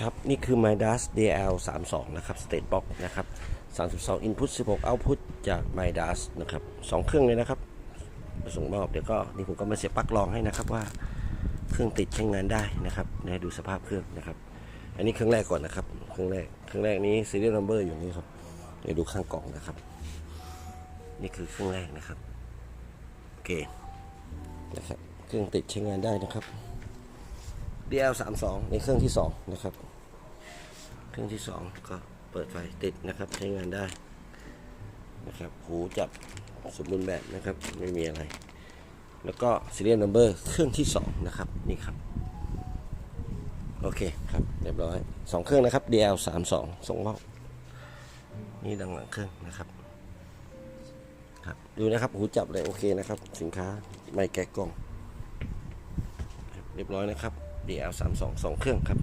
ครับ นี่คือ Midas DL 32นะครับ State Box นะครับ32 Input 16 Output จาก Midas นะครับสองเครื่องเลยนะครับไปส่งมอบเดี๋ยวก็นี่ผมก็มาเสียบปลั๊กลองให้นะครับว่าเครื่องติดใช้งานได้นะครับนะดูสภาพเครื่องนะครับ อันนี้เครื่องแรกก่อนนะครับเครื่องแรกเครื่องแรกนี้ serial number อยู่นี่ครับเดี๋ยวดูข้างกล่องนะครับ นี่คือเครื่องแรกนะครับโอเคนะครับเครื่องติดใช้งานได้นะครับ DL 3 2 ในเครื่องที่สองนะครับ เครื่องที่สองก็เปิดไฟติดนะครับ ใช้งานได้นะครับ หูจับสมบูรณ์แบบนะครับ ไม่มีอะไร แล้วก็ serial number เครื่องที่สองนะครับ นี่ครับ โอเคครับ เรียบร้อยสองเครื่องนะครับ DL 3 2 ส่งมอบนี่ดังหลังเครื่องนะครับครับดูนะครับ หูจับเลยโอเคนะครับ สินค้าไม่แกะกล่อง เรียบร้อยนะครับ DL322 เครื่องครับ